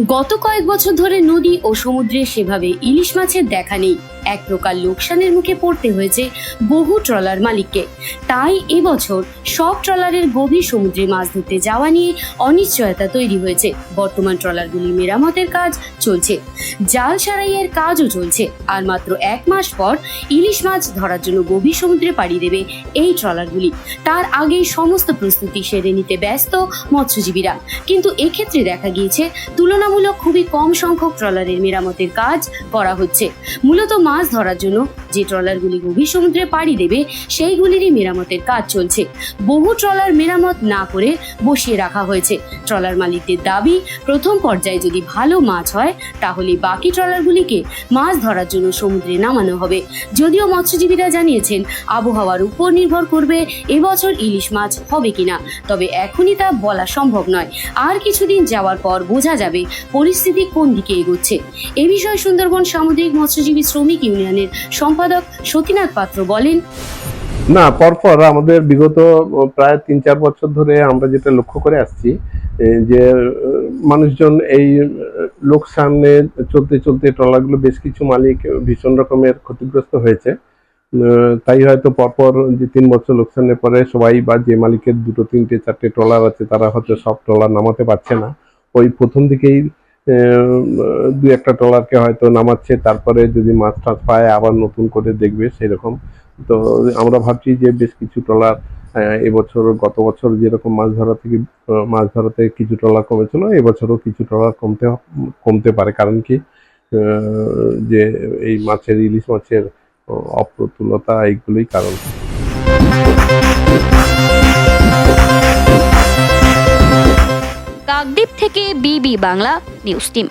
গত কয়েক বছর ধরে নদী ও সমুদ্রে সেভাবে ইলিশ মাছের দেখা নেই। এক প্রকার লোকসানের মুখে পড়তে হয়েছে বহু ট্রলার মালিককে। তাই এবছর সব ট্রলারের গভীর সমুদ্রে মাছ ধরতে যাওয়া নিয়ে অনিশ্চয়তা তৈরি হয়েছে। বর্তমান ট্রলারগুলি মেরামতের কাজ চলছে। জাল সারাইয়ের কাজও চলছে। আর মাত্র এক মাস পর ইলিশ মাছ ধরার জন্য গভীর সমুদ্রে পাড়ি দেবে এই ট্রলারগুলি। তার আগেই সমস্ত প্রস্তুতি সেরে নিতে ব্যস্ত মৎস্যজীবীরা। কিন্তু এক্ষেত্রে দেখা গিয়েছে তুলনামূলক খুবই কম সংখ্যক ট্রলারের মেরামতের কাজ করা হচ্ছে। মূলত মাছ ধরার জন্য যে ট্রলারগুলি গভীর সমুদ্রে পাড়ি দেবে, সেইগুলিরই মেরামতের কাজ চলছে। বহু ট্রলার মেরামত না করে বসিয়ে রাখা হয়েছে। ট্রলার মালিকদের দাবি, প্রথম পর্যায়ে যদি ভালো মাছ হয়, তাহলে বাকি ট্রলারগুলিকে মাছ ধরার জন্য সমুদ্রে নামানো হবে। যদিও মৎস্যজীবীরা জানিয়েছেন, আবহাওয়ার উপর নির্ভর করবে এবছর ইলিশ মাছ হবে কিনা। তবে এখনই তা বলা সম্ভব নয়। আর কিছুদিন যাওয়ার পর বোঝা যাবে পরিস্থিতি কোন দিকে এগোচ্ছে? এ বিষয়ে সুন্দরবন সামুদ্রিক মৎস্যজীবী শ্রমিক ইউনিয়নের সম্পাদক সতীনাথ পাত্র বলেন, না, পরপর আমাদের বিগত প্রায় তিন চার বছর ধরে আমরা যেটা লক্ষ্য করে আসছি যে মানুষজন এই লোকসানে চলতে চলতে ট্রলারগুলো বেশ কিছু মালিক ভীষণ রকমের ক্ষতিগ্রস্ত হয়েছে। তাই হয়তো পরপর যে তিন বছর লোকসানের পরে সবাই বা যে মালিকের দুটো, তিনটে, চারটে ট্রলার আছে, তারা হয়তো সব ট্রলার নামাতে পারছে না। ওই প্রথম দিকেই দু একটা ট্রলারকে হয়তো নামাচ্ছে, তারপরে যদি মাছ টাছ পায়, আবার নতুন করে দেখবে সেরকম। তো আমরা ভাবছি যে বেশ কিছু ট্রলার এবছর, গত বছর যেরকম মাছ ধরা থেকে মাছ ধরাতে কিছু ট্রলার কমেছিল, এবছরও কিছু ট্রলার কমতে কমতে পারে। কারণ কি যে এই মাছের, ইলিশ মাছের, অপ্রতুলতা এইগুলোই কারণ। Bangla news team.